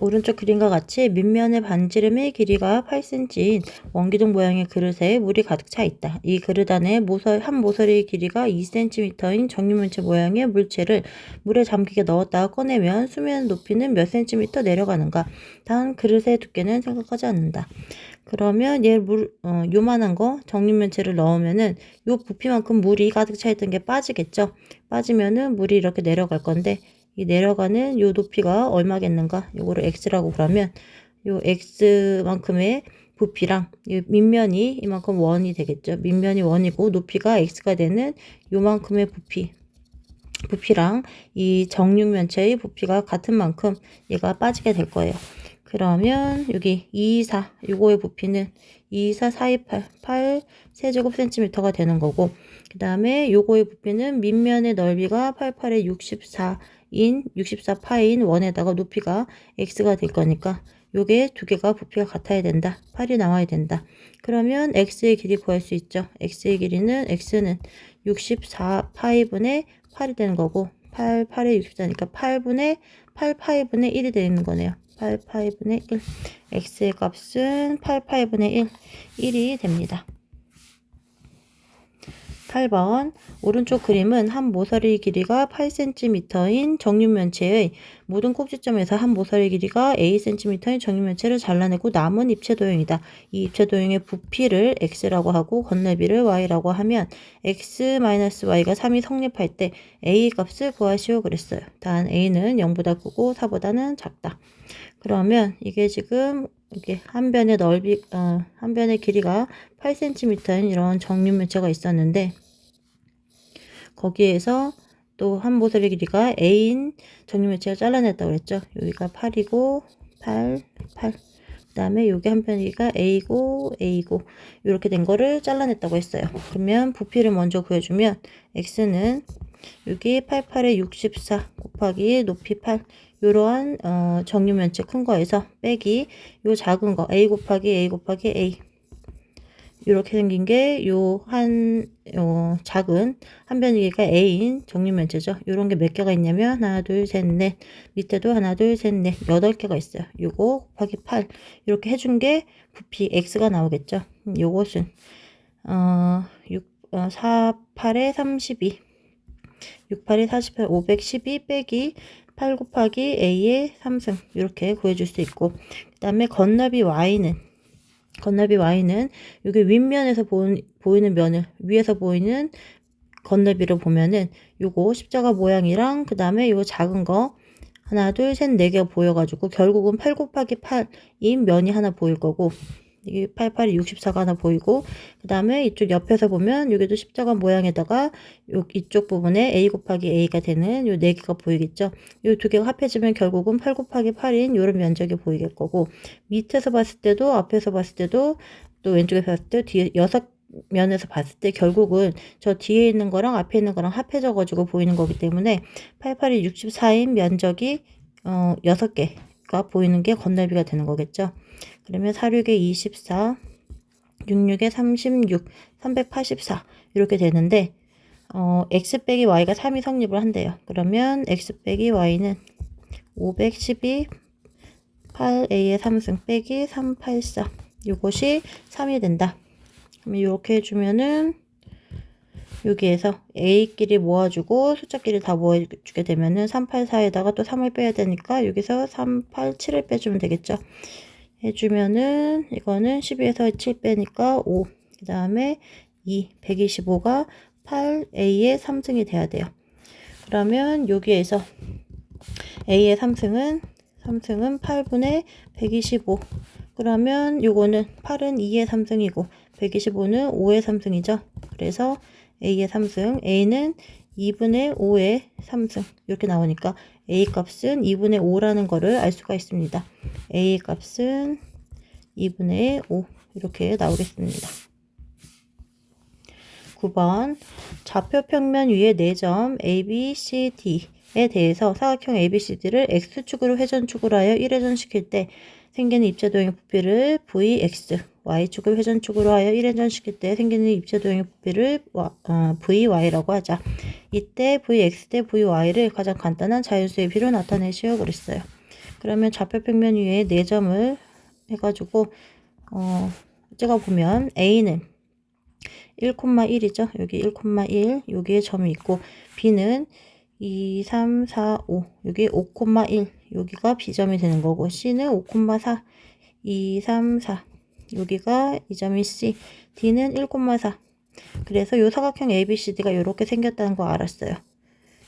오른쪽 그림과 같이 밑면의 반지름의 길이가 8cm인 원기둥 모양의 그릇에 물이 가득 차 있다. 이 그릇 안에 모서, 한 모서리의 길이가 2cm인 정육면체 모양의 물체를 물에 잠기게 넣었다가 꺼내면 수면 높이는 몇 cm 내려가는가? 단 그릇의 두께는 생각하지 않는다. 그러면 얘 물, 어, 요만한 거 정육면체를 넣으면은 요 부피만큼 물이 가득 차 있던 게 빠지겠죠? 빠지면은 물이 이렇게 내려갈 건데 이 내려가는 요 높이가 얼마겠는가? 요거를 x라고 그러면 요 x만큼의 부피랑 이 밑면이 이만큼 원이 되겠죠. 밑면이 원이고 높이가 x가 되는 요만큼의 부피 부피랑 이 정육면체의 부피가 같은 만큼 얘가 빠지게 될 거예요. 그러면 여기 2, 4 요거의 부피는 2, 4, 4, 2, 8 8 세제곱 센티미터가 되는 거고 그 다음에 요거의 부피는 밑면의 넓이가 8, 8에 64인 64파인 원에다가 높이가 x가 될 거니까 요게 두 개가 부피가 같아야 된다. 8이 나와야 된다. 그러면 x의 길이 구할 수 있죠. x의 길이는 x는 64파이분의 8이 되는 거고 8, 8에 64니까 8분의 8파이분의 1이 되는 거네요. 8파이분의 1 x의 값은 8파이분의 1 1이 됩니다. 8번 오른쪽 그림은 한 모서리 길이가 8cm인 정육면체의 모든 꼭지점에서 한 모서리 길이가 acm인 정육면체를 잘라내고 남은 입체 도형이다. 이 입체 도형의 부피를 x라고 하고 건너비를 y라고 하면 x-y가 3이 성립할 때 a 값을 구하시오 그랬어요. 단 a는 0보다 크고 4보다는 작다. 그러면 이게 지금 이게 한 변의 넓이 어, 한 변의 길이가 8cm인 이런 정육면체가 있었는데 거기에서 또 한 모서리 길이가 A인 정육면체가 잘라냈다고 그랬죠. 여기가 8이고 8, 8. 그 다음에 여기 한 편이가 A고 A고 이렇게 된 거를 잘라냈다고 했어요. 그러면 부피를 먼저 구해주면 X는 여기 88에 64 곱하기 높이 8 이러한 어, 정육면체 큰 거에서 빼기 요 작은 거 A 곱하기 A 곱하기 A 이렇게 생긴 게 요한 요 작은 한 변기가 A인 정육면체죠. 요런 게 몇 개가 있냐면 하나 둘 셋 넷 밑에도 하나 둘 셋 넷 여덟 개가 있어요. 요거 곱하기 8 이렇게 해준 게 부피 X가 나오겠죠. 음, 요것은 어, 6, 어 4, 8에 32 6, 8에 48, 512 빼기 8 곱하기 A의 3승. 이렇게 구해줄 수 있고. 그 다음에 건너비 Y는 건너비 Y는 여기 윗면에서 보인, 보이는 면을 위에서 보이는 건너비를 보면은 요거 십자가 모양이랑 그 다음에 요 작은 거 하나 둘 셋 네 개가 보여가지고 결국은 8 곱하기 8인 면이 하나 보일 거고 이게 88이 64가 하나 보이고 그 다음에 이쪽 옆에서 보면 여기도 십자가 모양에다가 요 이쪽 부분에 a 곱하기 a가 되는 요 네 개가 보이겠죠. 요 두 개가 합해지면 결국은 8 곱하기 8인 요런 면적이 보이겠 거고 밑에서 봤을 때도 앞에서 봤을 때도 또 왼쪽에서 봤을 때 뒤에 여섯 면에서 봤을 때 결국은 저 뒤에 있는 거랑 앞에 있는 거랑 합해져 가지고 보이는 거기 때문에 88이 64인 면적이 어 6개 가 보이는 게 건널비가 되는 거겠죠. 그러면 46에 24, 66에 36, 384 이렇게 되는데 어, x 빼기 y가 3이 성립을 한대요. 그러면 x 빼기 y는 512, 8a의 3승 빼기 384 이것이 3이 된다. 그럼 이렇게 해주면은 여기에서 A끼리 모아주고 숫자끼리 다 모아주게 되면은 384에다가 또 3을 빼야 되니까 여기서 387을 빼주면 되겠죠. 해주면은 이거는 12에서 7 빼니까 5. 그 다음에 2. 125가 8A의 3승이 돼야 돼요. 그러면 여기에서 A의 3승은 3승은 8분의 125. 그러면 요거는 8은 2의 3승이고 125는 5의 3승이죠. 그래서 A의 3승, A는 2분의 5의 3승 이렇게 나오니까 A 값은 2분의 5라는 거를 알 수가 있습니다. A 값은 2분의 5 이렇게 나오겠습니다. 9번 좌표 평면 위에 4점 A, B, C, D에 대해서 사각형 ABCD를 X축으로 회전축으로 하여 1회전시킬 때 생기는 입체 도형의 부피를 VX, Y축을 회전축으로 하여 1회전시킬 때 생기는 입체 도형의 부피를 어, VY라고 하자. 이때 VX 대 VY를 가장 간단한 자연수의 비로 나타내시오 그랬어요. 그러면 좌표 평면 위에 4점을 해가지고 어, 찍어보면 A는 1,1이죠. 여기 1,1 여기에 점이 있고 B는 2, 3, 4, 5 여기 5,1 여기가 B점이 되는 거고 C는 5,4 2, 3, 4 여기가 이 점이 C. D는 1,4 그래서 요 사각형 ABCD가 이렇게 생겼다는 거 알았어요.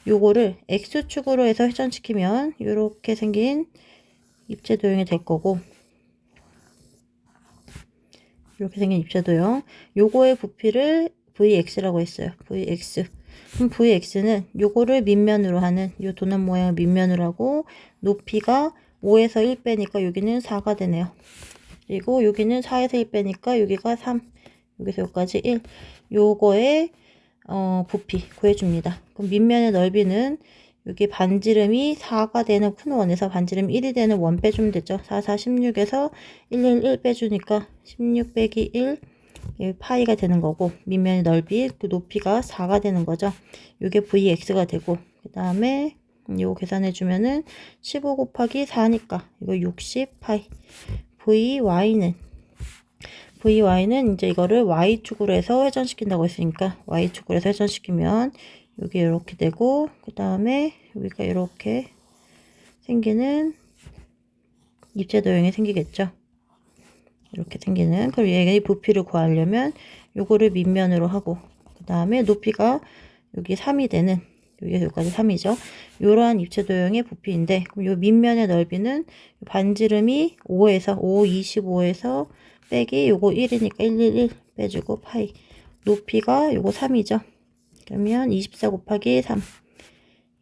요거를 X축으로 해서 회전시키면 이렇게 생긴 입체 도형이 될 거고 이렇게 생긴 입체 도형. 요거의 부피를 VX라고 했어요. VX 그럼 VX는 요거를 밑면으로 하는 요 도넛 모양을 밑면으로 하고 높이가 5에서 1 빼니까 여기는 4가 되네요. 그리고 여기는 4에서 1 빼니까 여기가 3 여기서 여기까지 1 요거의 어, 부피 구해줍니다. 그럼 밑면의 넓이는 여기 반지름이 4가 되는 큰 원에서 반지름 1이 되는 원 빼주면 되죠. 4, 4, 16에서 1, 1, 1 빼주니까 16 빼기 1 파이가 되는 거고 밑면의 넓이 그 높이가 4가 되는 거죠. 이게 VX가 되고 그 다음에 이거 계산해 주면은 15 곱하기 4니까 이거 60 파이 VY는 VY는 이제 이거를 Y축으로 해서 회전시킨다고 했으니까 Y축으로 해서 회전시키면 여기 이렇게 되고 그 다음에 여기가 이렇게 생기는 입체 도형이 생기겠죠. 이렇게 생기는 그럼 얘의 부피를 구하려면 요거를 밑면으로 하고 그 다음에 높이가 여기 3이 되는 여기서 여기까지 3이죠. 이러한 입체 도형의 부피인데 그럼 요 밑면의 넓이는 반지름이 5에서 5, 25에서 빼기 요거 1이니까 111 빼주고 파이 높이가 요거 3이죠. 그러면 24 곱하기 3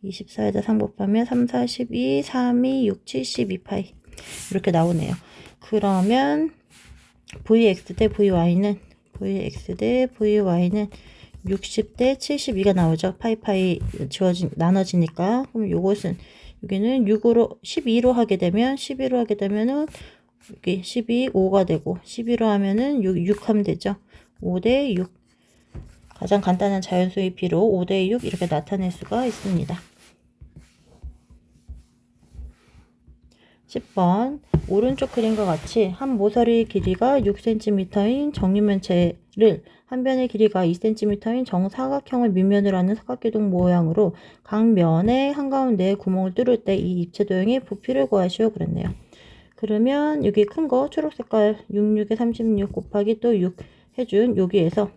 24에다 3 곱하면 3, 4, 12, 3, 2, 6, 72 파이 이렇게 나오네요. 그러면 VX 대 VY는 VX 대 VY는 60대 72가 나오죠. 파이파이 지워진 나눠지니까 그럼 요것은 여기는 6으로 12로 하게 되면 12로 하게 되면은 여기 12 5가 되고 11로 하면은 6, 6 하면 되죠. 5 대 6 가장 간단한 자연수의 비로 5 대 6 이렇게 나타낼 수가 있습니다. 10번 오른쪽 그림과 같이 한 모서리 길이가 6cm인 정육면체를 한 변의 길이가 2cm인 정사각형을 밑면으로 하는 사각기둥 모양으로 각 면의 한가운데에 구멍을 뚫을 때 이 입체 도형의 부피를 구하시오 그랬네요. 그러면 여기 큰 거 초록 색깔 66에 36 곱하기 또 6 해준 여기에서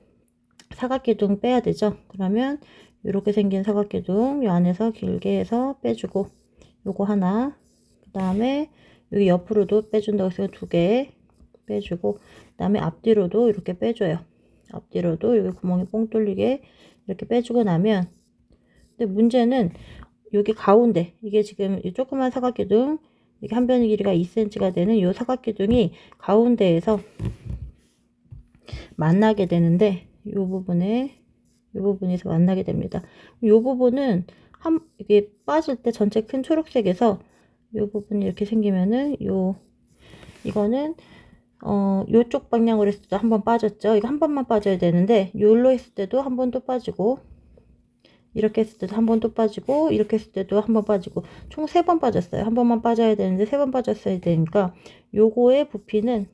사각기둥 빼야 되죠. 그러면 이렇게 생긴 사각기둥 이 안에서 길게 해서 빼주고 요거 하나 그 다음에 여기 옆으로도 빼준다고 해서 두 개 빼주고 그 다음에 앞뒤로도 이렇게 빼줘요. 앞뒤로도 여기 구멍이 뽕 뚫리게 이렇게 빼주고 나면 근데 문제는 여기 가운데 이게 지금 이 조그만 사각기둥 이게 한 변의 길이가 2cm가 되는 이 사각기둥이 가운데에서 만나게 되는데 이 부분에 이 부분에서 만나게 됩니다. 이 부분은 한 이게 빠질 때 전체 큰 초록색에서 이 부분이 이렇게 생기면은 요 이거는 어 요쪽 방향으로 했을 때한번 빠졌죠. 이거 한 번만 빠져야 되는데 요로 했을 때도 한 번 또 빠지고 이렇게 했을 때도 한 번 또 빠지고 이렇게 했을 때도 한 번 빠지고 총 세 번 빠졌어요. 한 번만 빠져야 되는데 세 번 빠졌어야 되니까 요거의 부피는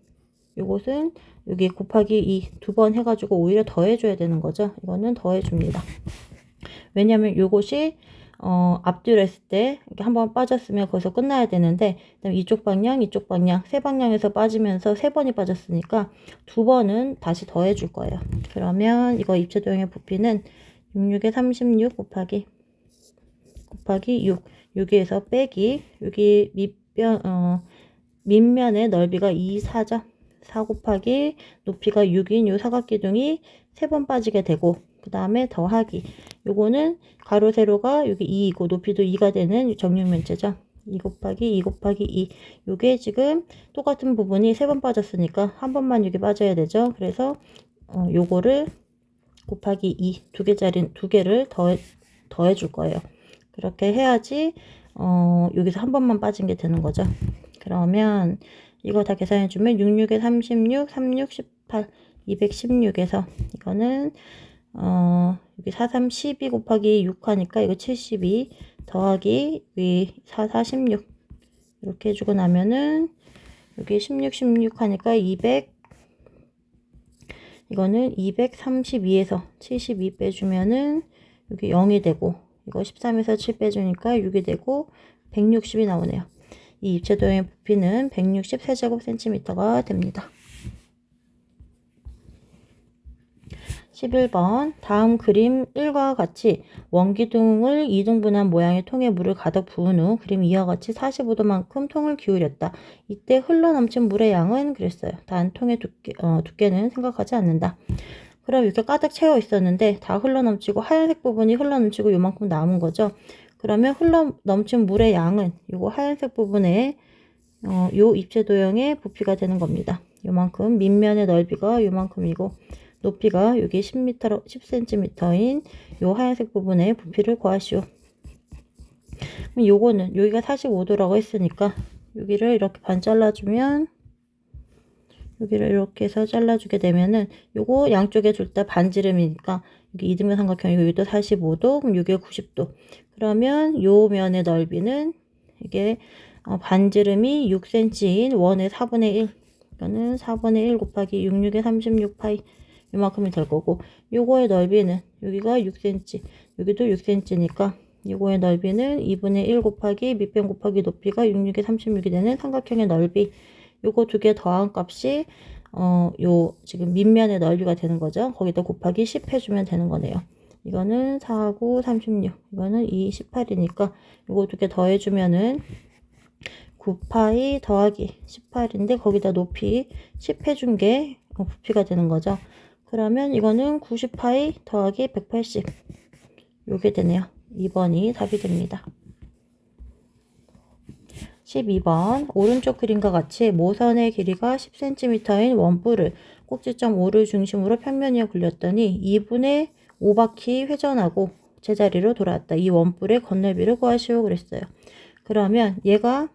요것은 여기 곱하기 2 두 번 해가지고 오히려 더해줘야 되는 거죠. 이거는 더해줍니다. 왜냐면 요것이 어, 앞뒤로 했을 때 이렇게 한번 빠졌으면 거기서 끝나야 되는데 이쪽 방향 이쪽 방향 세 방향에서 빠지면서 세 번이 빠졌으니까 두 번은 다시 더해 줄 거예요. 그러면 이거 입체 도형의 부피는 66에 36 곱하기 곱하기 6 여기에서 빼기. 여기 밑변 어, 밑면의 넓이가 2, 4죠. 4 곱하기 높이가 6인 요 사각기둥이 세 번 빠지게 되고 그 다음에 더하기. 요거는 가로 세로가 여기 2이고 높이도 2가 되는 정육면체죠. 2 곱하기 2 곱하기 2 요게 지금 똑같은 부분이 세 번 빠졌으니까 한 번만 여기 빠져야 되죠. 그래서 어, 요거를 곱하기 2 두 개짜리 두 개를 더해 더해 줄 거예요. 그렇게 해야지 어, 여기서 한 번만 빠진 게 되는 거죠. 그러면 이거 다 계산해 주면 66에 36 36 18 216에서 이거는 어, 여기 4, 3, 12 곱하기 6 하니까 이거 72 더하기 위 4, 46 이렇게 해주고 나면은 여기 16, 16 하니까 200 이거는 232에서 72 빼주면은 여기 0이 되고 이거 13에서 7 빼주니까 6이 되고 160이 나오네요. 이 입체 도형의 부피는 163제곱센티미터가 됩니다. 11번 다음 그림 1과 같이 원기둥을 2등분한 모양의 통에 물을 가득 부은 후 그림 2와 같이 45도만큼 통을 기울였다. 이때 흘러넘친 물의 양은 그랬어요. 단 통의 두께, 어, 두께는 생각하지 않는다. 그럼 이렇게 가득 채워 있었는데 다 흘러넘치고 하얀색 부분이 흘러넘치고 요만큼 남은 거죠. 그러면 흘러넘친 물의 양은 요거 하얀색 부분에 어, 요 입체 도형의 부피가 되는 겁니다. 요만큼 밑면의 넓이가 요만큼이고 높이가 여기 10m, 10cm인 요 하얀색 부분의 부피를 구하시오. 그럼 요거는 여기가 45도라고 했으니까 여기를 이렇게 반 잘라주면 여기를 이렇게 해서 잘라주게 되면은 요거 양쪽에 둘 다 반지름이니까 여기 이등변 삼각형이고 여기도 45도 그럼 여기가 90도. 그러면 요 면의 넓이는 이게 어, 반지름이 6cm인 원의 4분의 1 이거는 4분의 1 곱하기 66의 36파이 이만큼이 될 거고 요거의 넓이는 여기가 6cm 여기도 6cm니까 요거의 넓이는 2분의 1 곱하기 밑변 곱하기 높이가 66의 36이 되는 삼각형의 넓이. 요거 두 개 더한 값이 어 요 지금 밑면의 넓이가 되는 거죠. 거기다 곱하기 10 해주면 되는 거네요. 이거는 4, 9, 36 이거는 2, 18이니까 요거 두 개 더해주면은 9파이 더하기 18인데 거기다 높이 10 해준 게 부피가 되는 거죠 그러면 이거는 90파이 더하기 180 요게 되네요. 2번이 답이 됩니다. 12번 오른쪽 그림과 같이 모선의 길이가 10cm인 원뿔을 꼭지점 5를 중심으로 평면 위에 굴렸더니 2분의 5바퀴 회전하고 제자리로 돌아왔다. 이 원뿔의 건널비를 구하시오 그랬어요. 그러면 얘가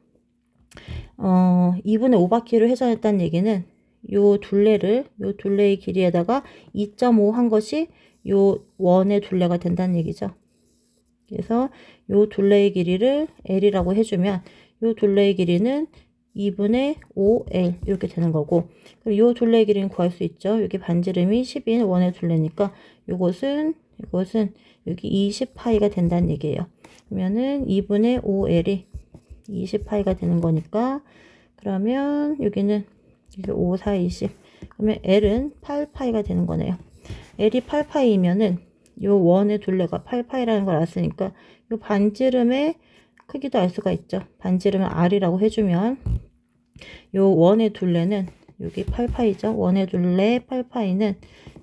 어 2분의 5바퀴를 회전했다는 얘기는 요 둘레를 요 둘레의 길이에다가 2.5 한 것이 요 원의 둘레가 된다는 얘기죠. 그래서 요 둘레의 길이를 L이라고 해주면 요 둘레의 길이는 2분의 5L 이렇게 되는 거고 그럼 요 둘레의 길이는 구할 수 있죠. 여기 반지름이 10인 원의 둘레니까 요것은 이것은 여기 20파이가 된다는 얘기예요. 그러면은 2분의 5L이 20파이가 되는 거니까 그러면 여기는 이게 5, 4, 20. 그러면 L은 8파이가 되는 거네요. L이 8파이면은 요 원의 둘레가 8파이라는 걸 알았으니까 요 반지름의 크기도 알 수가 있죠. 반지름을 R이라고 해주면 요 원의 둘레는 여기 8파이죠. 원의 둘레 8파이는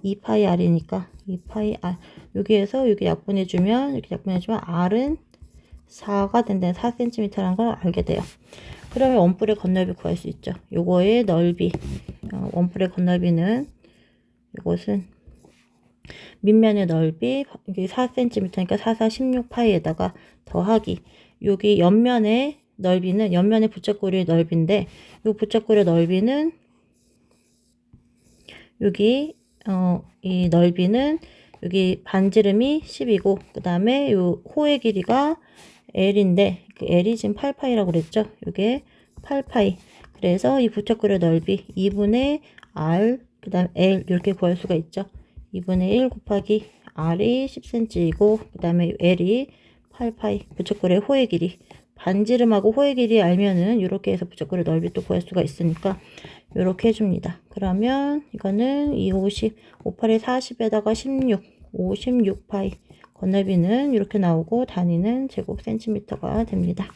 2파이 R이니까 2파이 R. 여기에서 여기 약분해주면 이렇게 약분해주면 R은 4가 된다는 4cm라는 걸 알게 돼요. 그러면 원뿔의 건널비 구할 수 있죠. 요거의 넓이, 어, 원뿔의 건널비는 이것은 밑면의 넓이 이게 4cm니까 4, 4, 16파이에다가 더하기 여기 옆면의 넓이는 옆면의 부채꼴의 넓이인데 이 부채꼴의 넓이는 여기 어, 이 넓이는 여기 반지름이 10이고 그 다음에 요 호의 길이가 L인데 그 L이 지금 8파이라고 그랬죠. 이게 8파이. 그래서 이 부채꼴의 넓이 2분의 R 그 다음 L 이렇게 구할 수가 있죠. 2분의 1 곱하기 R이 10cm이고 그 다음에 L이 8파이 부채꼴의 호의 길이 반지름하고 호의 길이 알면은 이렇게 해서 부채꼴의 넓이 또 구할 수가 있으니까 이렇게 해줍니다. 그러면 이거는 2, 50, 5, 8에 40에다가 16, 56파이 건널비는 이렇게 나오고 단위는 제곱 센티미터가 됩니다.